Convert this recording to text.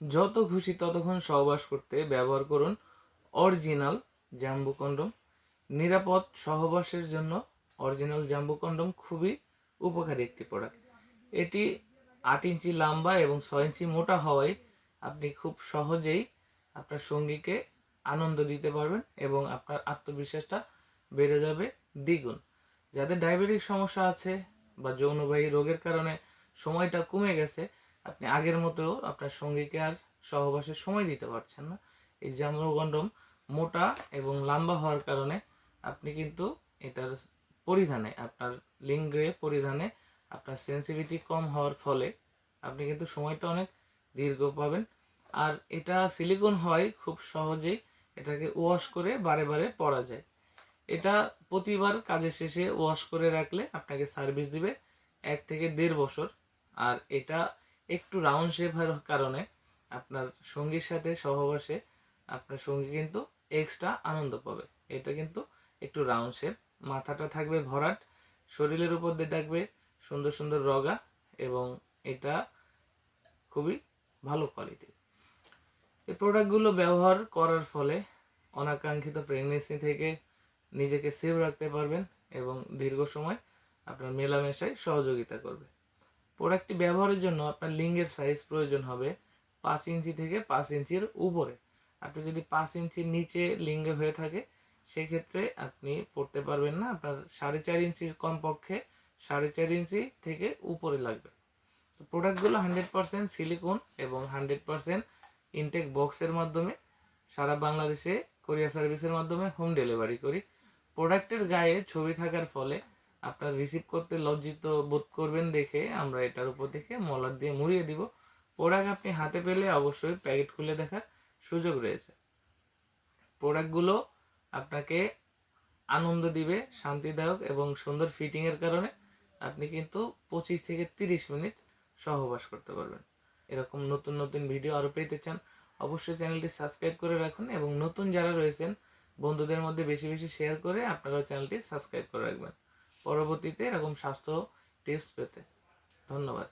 যত খুশি ততক্ষণ সহবাস করতে ব্যবহার করুন। অরিজিনাল জাম্বু কন্ডম। নিরাপদ সহবাসের জন্য অরিজিনাল জাম্বু কন্ডম খুবই উপকারী একটি প্রোডাক্ট এটি আট ইঞ্চি লম্বা এবং ছয় ইঞ্চি মোটা হওয়ায় আপনি খুব সহজেই আপনার সঙ্গীকে আনন্দ দিতে পারবেন এবং আপনার আত্মবিশ্বাসটা বেড়ে যাবে দ্বিগুণ। যাদের ডায়াবেটিক সমস্যা আছে বা যৌনবাহী রোগের কারণে সময়টা কমে গেছে আপনি আগের মতো আপনার সঙ্গীকে আর সহবাসের সময় দিতে পারছেন না। এই জামরু গন্ডম মোটা এবং লম্বা হওয়ার কারণে আপনি কিন্তু এটার পরিধানে, আপনার লিঙ্গে পরিধানে আপনার সেন্সিভিটি কম হওয়ার ফলে আপনি কিন্তু সময়টা অনেক দীর্ঘ পাবেন। আর এটা সিলিকন হয় খুব সহজেই এটাকে ওয়াশ করে বারে বারে পরা যায়। এটা প্রতিবার কাজের শেষে ওয়াশ করে রাখলে আপনাকে সার্ভিস দিবে এক থেকে দেড় বছর। আর এটা একটু রাউন্ড শেপ হওয়ার কারণে আপনার সঙ্গীর সাথে সহবাসে আপনার সঙ্গী কিন্তু এক্সট্রা আনন্দ পাবে। এটা কিন্তু একটু রাউন্ড শেপ মাথাটা থাকবে ভরাট, শরীরের উপর দিয়ে থাকবে সুন্দর সুন্দর রগা এবং এটা খুবই ভালো কোয়ালিটি এই প্রোডাক্টগুলো ব্যবহার করার ফলে অনাকাঙ্ক্ষিত প্রেগনেন্সি থেকে নিজেকে সেভ রাখতে পারবেন এবং দীর্ঘ সময় আপনার মেলামেশায় সহযোগিতা করবে। প্রোডাক্টটি ব্যবহারের জন্য আপনার লিঙ্গের সাইজ প্রয়োজন হবে পাঁচ ইঞ্চি থেকে পাঁচ ইঞ্চির উপরে। আপনি যদি পাঁচ ইঞ্চির নিচে লিঙ্গে হয়ে থাকে, সেক্ষেত্রে আপনি পড়তে পারবেন না, আপনার সাড়ে চার ইঞ্চির কমপক্ষে সাড়ে চার ইঞ্চি থেকে উপরে লাগবে। তো প্রোডাক্টগুলো হান্ড্রেড পার্সেন্ট সিলিকন এবং হান্ড্রেড পার্সেন্ট ইনটেক বক্সের মাধ্যমে, সারা বাংলাদেশে কোরিয়া সার্ভিসের মাধ্যমে হোম ডেলিভারি করি। প্রোডাক্টের গায়ে ছবি থাকার ফলে আপনার রিসিভ করতে লজ্জিত বোধ করবেন দেখে আমরা এটার উপর থেকে মলার দিয়ে মুড়িয়ে দিব। প্রোডাক্ট আপনি হাতে পেলে অবশ্যই প্যাকেট খুলে দেখার সুযোগ রয়েছে। প্রোডাক্টগুলো আপনাকে আনন্দ দিবে, শান্তিদায়ক এবং সুন্দর ফিটিংয়ের কারণে আপনি কিন্তু পঁচিশ থেকে তিরিশ মিনিট সহবাস করতে পারবেন। এরকম নতুন নতুন ভিডিও আরও পেতে চান, অবশ্যই চ্যানেলটি সাবস্ক্রাইব করে রাখুন এবং নতুন যারা রয়েছেন, বন্ধুদের মধ্যে বেশি বেশি শেয়ার করে আপনারাও চ্যানেলটি সাবস্ক্রাইব করে রাখবেন। পরবর্তীতে এরকম স্বাস্থ্য টেস্ট পেতে। ধন্যবাদ।